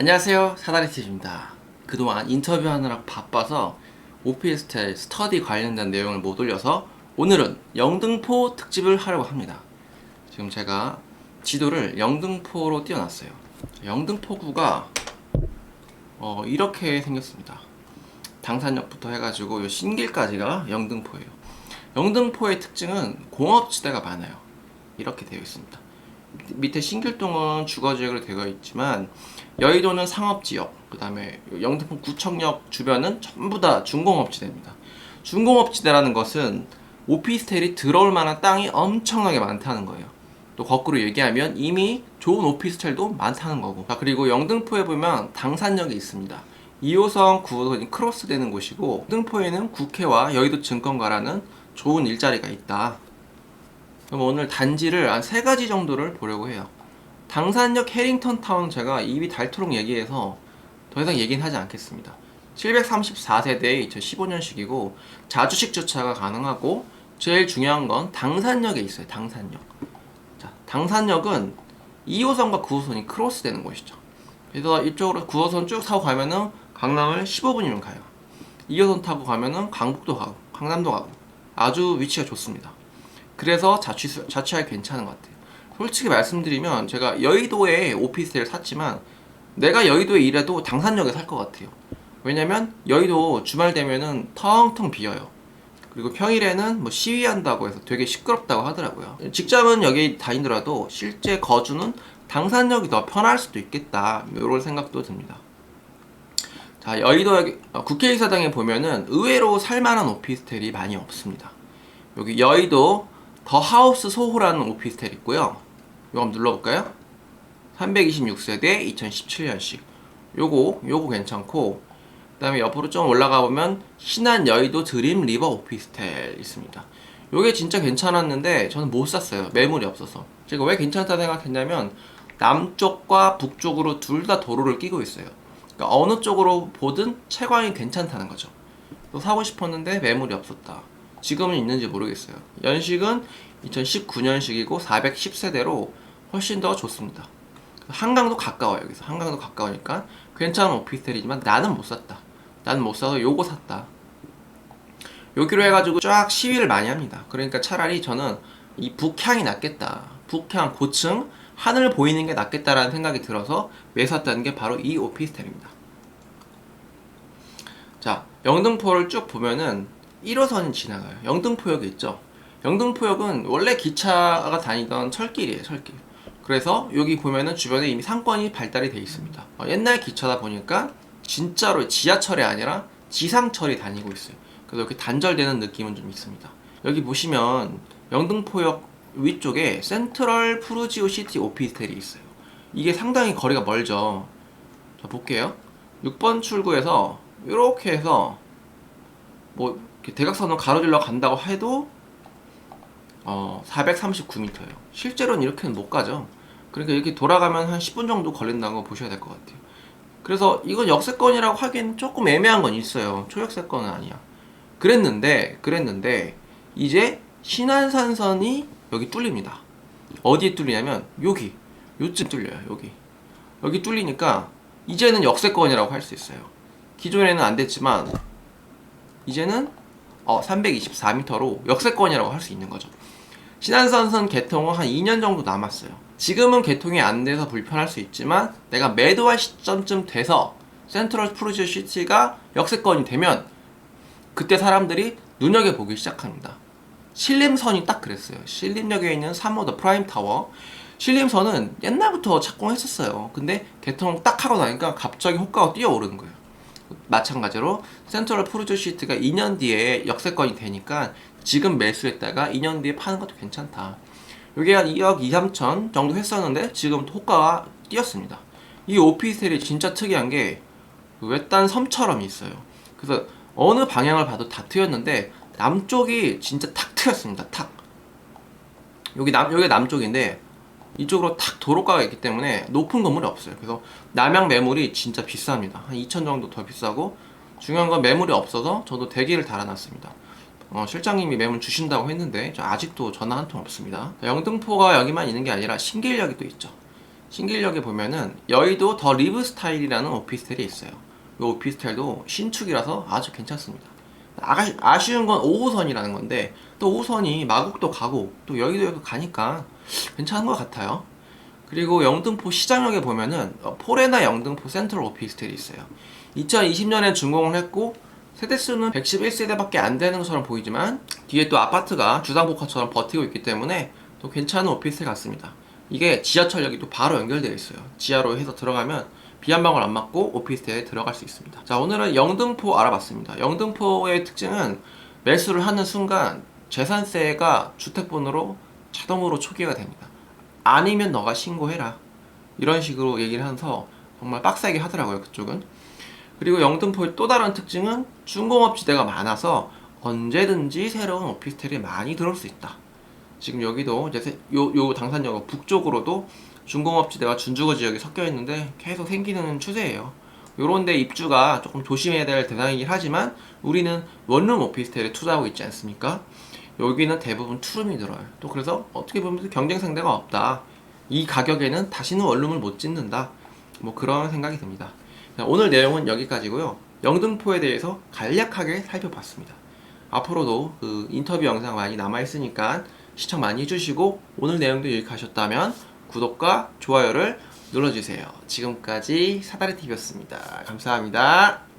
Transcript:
안녕하세요. 사다리티입니다. 그동안 인터뷰하느라 바빠서 오피스텔 스터디 관련된 내용을 못 올려서 오늘은 영등포 특집을 하려고 합니다. 지금 제가 지도를 영등포로 띄워놨어요. 영등포구가 어, 이렇게 생겼습니다. 당산역부터 해가지고 요 신길까지가 영등포예요. 영등포의 특징은 공업지대가 많아요. 이렇게 되어 있습니다 밑에 신길동은 주거지역으로 되어 있지만 여의도는 상업지역, 그 다음에 영등포 구청역 주변은 전부 다 중공업지대입니다. 중공업지대라는 것은 오피스텔이 들어올 만한 땅이 엄청나게 많다는 거예요. 또 거꾸로 얘기하면 이미 좋은 오피스텔도 많다는 거고. 자, 그리고 영등포에 보면 당산역이 있습니다. 2호선, 9호선이 크로스되는 곳이고, 영등포에는 국회와 여의도 증권가라는 좋은 일자리가 있다. 그럼 오늘 단지를 한 세 가지 정도를 보려고 해요. 당산역 해링턴 타운 제가 입이 닳도록 얘기해서 더 이상 얘기는 하지 않겠습니다. 734세대 2015년식이고 자주식 주차가 가능하고 제일 중요한 건 당산역에 있어요. 당산역. 자, 당산역은 2호선과 9호선이 크로스 되는 곳이죠. 그래서 이쪽으로 9호선 쭉 타고 가면은 강남을 15분이면 가요. 2호선 타고 가면은 강북도 가고 강남도 가고 아주 위치가 좋습니다. 그래서 자취 자취하기 괜찮은 것 같아요. 솔직히 말씀드리면 제가 여의도에 오피스텔을 샀지만 내가 여의도에 일해도 당산역에 살 것 같아요. 왜냐면 여의도 주말 되면은 텅텅 비어요. 그리고 평일에는 뭐 시위한다고 해서 되게 시끄럽다고 하더라고요. 직장은 여기 다니더라도 실제 거주는 당산역이 더 편할 수도 있겠다. 이런 생각도 듭니다. 자, 여의도 어, 국회의사당에 보면은 의외로 살만한 오피스텔이 많이 없습니다. 여기 여의도 더 하우스 소호라는 오피스텔 있고요. 이거 한번 눌러볼까요? 326세대 2017년식. 요거 요거 괜찮고 그 다음에 옆으로 좀 올라가 보면 신한 여의도 드림 리버 오피스텔 있습니다. 요게 진짜 괜찮았는데 저는 못 샀어요. 매물이 없어서. 제가 왜 괜찮다 생각했냐면 남쪽과 북쪽으로 둘 다 도로를 끼고 있어요. 그러니까 어느 쪽으로 보든 채광이 괜찮다는 거죠. 또 사고 싶었는데 매물이 없었다. 지금은 있는지 모르겠어요. 연식은 2019년식이고 410세대로 훨씬 더 좋습니다. 한강도 가까워요. 여기서 한강도 가까우니까 괜찮은 오피스텔이지만 나는 못 샀다. 나는 못 사서 요거 샀다. 여기로 해가지고 쫙 시위를 많이 합니다. 그러니까 차라리 저는 이 북향이 낫겠다. 북향 고층 하늘 보이는 게 낫겠다라는 생각이 들어서 왜 샀다는 게 바로 이 오피스텔입니다. 자, 영등포를 쭉 보면은 1호선이 지나가요. 영등포역이 있죠. 영등포역은 원래 기차가 다니던 철길이에요, 철길. 그래서 여기 보면은 주변에 이미 상권이 발달이 돼 있습니다. 어, 옛날 기차다 보니까 진짜로 지하철이 아니라 지상철이 다니고 있어요. 그래서 이렇게 단절되는 느낌은 좀 있습니다. 여기 보시면 영등포역 위쪽에 센트럴 푸르지오 시티 오피스텔이 있어요. 이게 상당히 거리가 멀죠. 자, 볼게요. 6번 출구에서 이렇게 해서 뭐 대각선을 가로질러 간다고 해도 어, 439m예요. 실제로는 이렇게는 못 가죠. 그러니까 이렇게 돌아가면 한 10분 정도 걸린다고 보셔야 될 것 같아요. 그래서 이건 역세권이라고 하기엔 조금 애매한 건 있어요. 초역세권은 아니야. 그랬는데, 그랬는데, 이제 신안산선이 여기 뚫립니다. 어디에 뚫리냐면, 여기. 요쯤 뚫려요, 여기. 여기 뚫리니까, 이제는 역세권이라고 할 수 있어요. 기존에는 안 됐지만, 이제는 어, 324m로 역세권이라고 할 수 있는 거죠. 신안산선 개통은 한 2년 정도 남았어요. 지금은 개통이 안 돼서 불편할 수 있지만 내가 매도할 시점쯤 돼서 센트럴 프로지오 시티가 역세권이 되면 그때 사람들이 눈여겨보기 시작합니다. 신림선이 딱 그랬어요. 신림역에 있는 3호 더 프라임 타워. 신림선은 옛날부터 착공했었어요. 근데 개통 딱 하고 나니까 갑자기 호가가 뛰어오르는 거예요. 마찬가지로 센트럴 프로조 시트가 2년 뒤에 역세권이 되니까 지금 매수했다가 2년 뒤에 파는 것도 괜찮다. 이게 한 2억 2, 3천 정도 했었는데 지금 호가가 뛰었습니다. 이 오피스텔이 진짜 특이한 게 외딴 섬처럼 있어요. 그래서 어느 방향을 봐도 다 트였는데 남쪽이 진짜 탁 트였습니다. 탁. 여기 남 여기 남쪽인데 이쪽으로 탁 도로가가 있기 때문에 높은 건물이 없어요. 그래서 남양 매물이 진짜 비쌉니다. 한 2천 정도 더 비싸고 중요한 건 매물이 없어서 저도 대기를 달아놨습니다. 어, 실장님이 매물 주신다고 했는데 아직도 전화 한 통 없습니다. 영등포가 여기만 있는 게 아니라 신길역이 또 있죠. 신길역에 보면은 여의도 더 리브 스타일이라는 오피스텔이 있어요. 이 오피스텔도 신축이라서 아주 괜찮습니다. 아, 아쉬 운 건 5호선이라는 건데 또 5호선이 마곡도 가고 또 여의도에도 가니까 괜찮은 것 같아요. 그리고 영등포 시장역에 보면은 어, 포레나 영등포 센트럴 오피스텔이 있어요. 2020년에 준공을 했고 세대수는 111세대밖에 안 되는 것처럼 보이지만 뒤에 또 아파트가 주상복합처럼 버티고 있기 때문에 또 괜찮은 오피스텔 같습니다. 이게 지하철역이 또 바로 연결되어 있어요. 지하로 해서 들어가면 비 한 방울 안 맞고 오피스텔에 들어갈 수 있습니다. 자 오늘은 영등포 알아봤습니다. 영등포의 특징은 매수를 하는 순간 재산세가 주택번호로 자동으로 초기화가 됩니다. 아니면 너가 신고해라. 이런 식으로 얘기를 하면서 정말 빡세게 하더라고요, 그쪽은. 그리고 영등포의 또 다른 특징은 중공업 지대가 많아서 언제든지 새로운 오피스텔이 많이 들어올 수 있다. 지금 여기도 이제 세- 요, 요 당산역 북쪽으로도 중공업지대와 준주거 지역이 섞여 있는데 계속 생기는 추세예요. 요런데 입주가 조금 조심해야 될 대상이긴 하지만 우리는 원룸 오피스텔에 투자하고 있지 않습니까? 여기는 대부분 투룸이 들어요. 또 그래서 어떻게 보면 경쟁 상대가 없다. 이 가격에는 다시는 원룸을 못 짓는다. 뭐 그런 생각이 듭니다. 자, 오늘 내용은 여기까지고요. 영등포에 대해서 간략하게 살펴봤습니다. 앞으로도 그 인터뷰 영상 많이 남아 있으니까 시청 많이 해주시고 오늘 내용도 유익하셨다면 구독과 좋아요를 눌러주세요. 지금까지 사다리TV였습니다. 감사합니다.